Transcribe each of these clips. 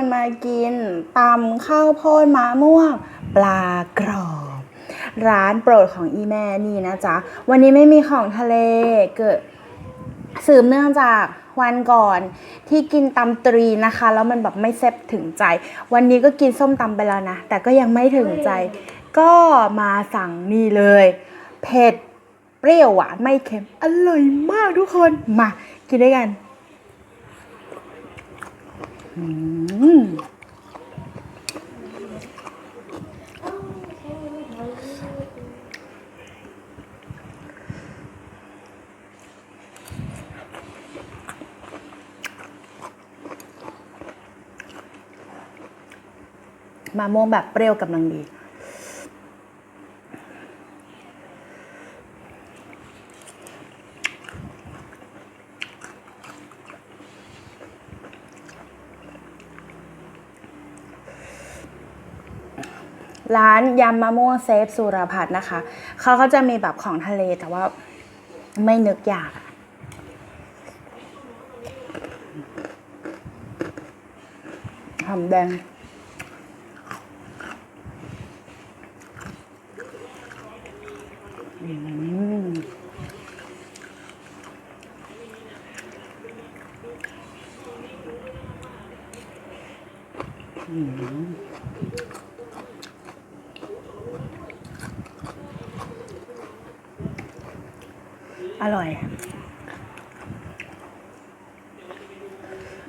วนมากินตำข้าวโพดมะม่วง ปลากรอบ ร้านโปรดของอีแม่นี่นะจ๊ะ วันนี้ไม่มีของทะเลเกิดสืบเนื่องจากวันก่อนที่กินตำตรีนะคะ แล้วมันแบบไม่แซ่บถึงใจ วันนี้ก็กินส้มตำไปแล้วนะ แต่ก็ยังไม่ถึงใจ ก็มาสั่งนี่เลย เผ็ด เปรี้ยวหวานไม่เค็ม อร่อยมากทุกคน มา กินด้วยกัน มมะม่วงแบบเปรี้ยวกำลังดี ร้านยำมะม่วงเซฟสุรพัฒน์นะคะ เขาก็จะมีแบบของทะเลแต่ว่าไม่นึกอยากอะหอมแดงอืม อร่อย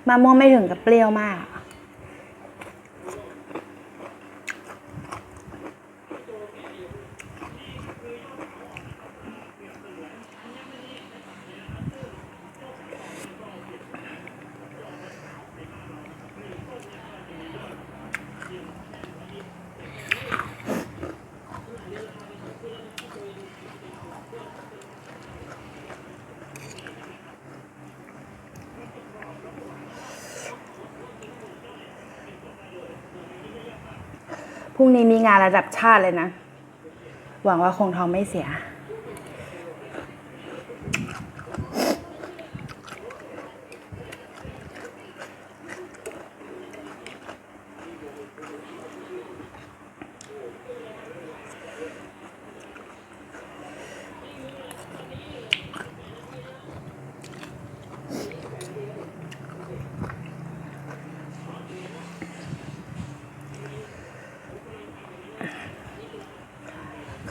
มะม่วงไม่ถึงกับเปรี้ยวมาก พรุ่งนี้มีงานระดับชาติเลยนะ หวังว่าคงท้องไม่เสีย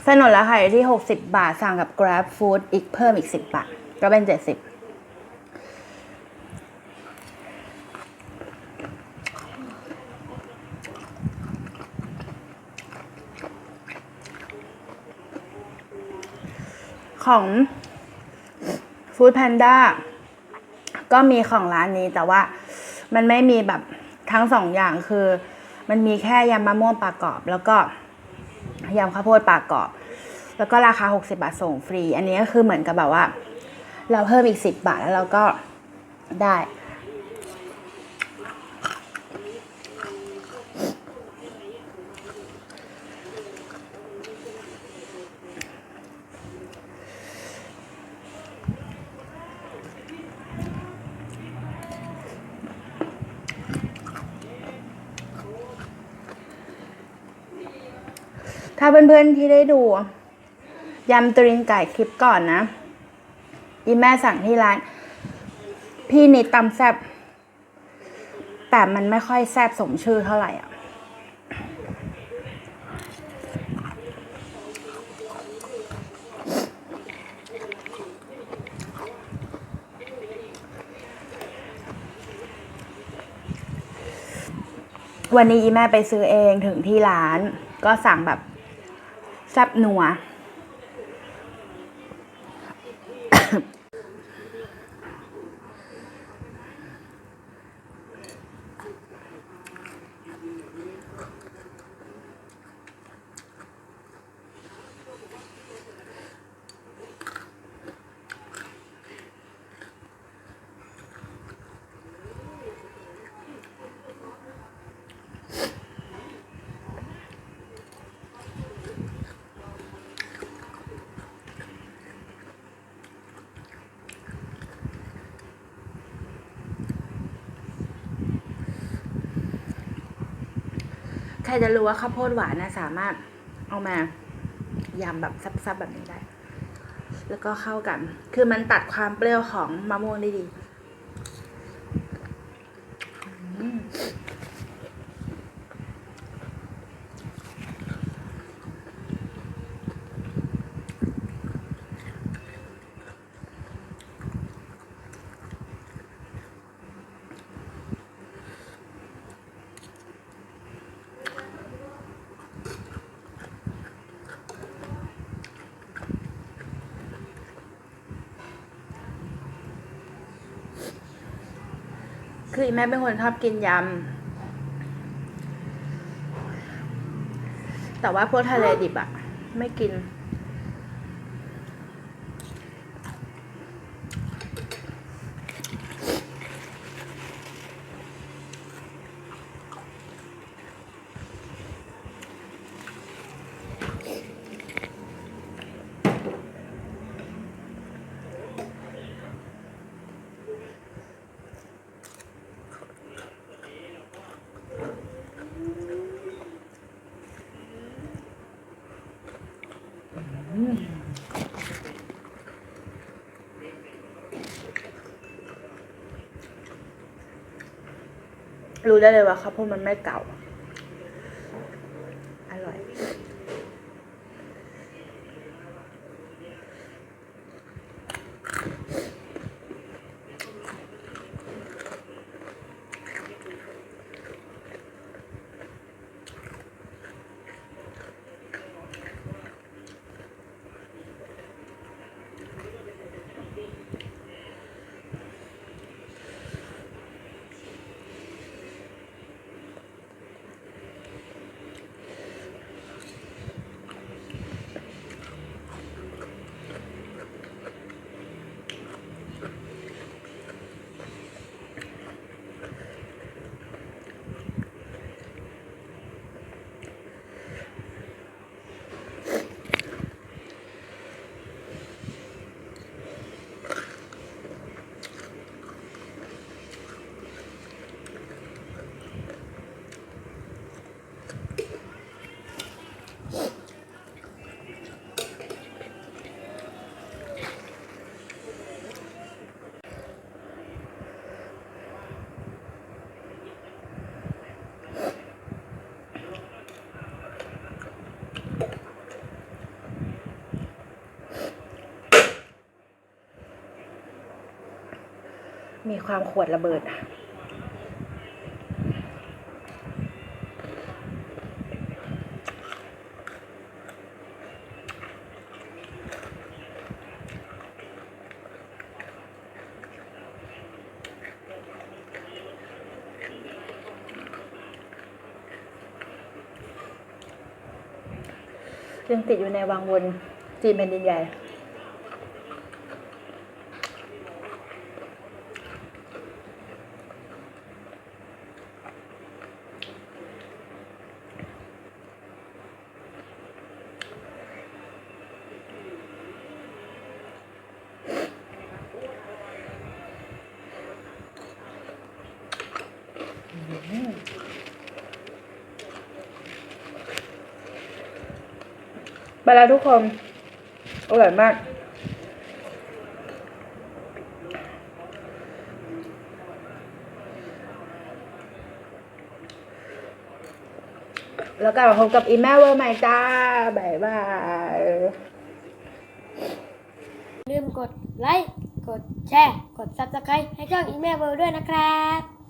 ส นนราคาอยู่ที่ 60 บาท สั่งกับ Grab Food อีกเพิ่มอีก 10 บาท ก็เป็น 70ของ Food Panda ก็มีของร้านนี้แต่ว่ามันไม่มีแบบทั้งสองอย่างคือ มันมีแค่ยำมะม่วงปลากรอบ แล้วก็ยำข้าวโพดปลากรอบ แล้วก็ราคา 60 บาทส่งฟรี อันนี้ก็คือเหมือนกับแบบว่า เราเพิ่มอีก 10 บาทแล้วเราก็ได้ถ้าเพื่อนๆที่ได้ดู ยำตรินไก่คลิปก่อนนะอีแม่สั่งที่ร้าน พี่นิดตำแซบแต่มันไม่ค่อยแซบสมชื่อเท่าไหร่อะวันนี้อีแม่ไปซื้อเองถึงที่ร้าน ก็สั่งแบบแซ่บนัว รจะรู้ว่าข้าวโพดหวานนะสามารถเอามายำแบบซับๆแบบนี้ได้ แล้วก็เข้ากัน คือมันตัดความเปรี้ยวของมะม่วงได้ดี คือแม่เป็นคนชอบกินยำ แต่ว่าพวกทะเลดิบอะไม่กิน รู้ได้เลยว่าข้าวโพดมันไม่เก่า อร่อย มีความขวดระเบิดยังติดอยู่ในวังวนจีนแผ่นดินใหญ่ ไปแล้วทุกคน อร่อยมาก แล้วกลับมาพบกับอีแม่เวอร์ใหม่จ้าบายบายลืมกดไลค์ กดแชร์ กด subscribe ให้ช่องอีเมลเบลด้วยนะครับ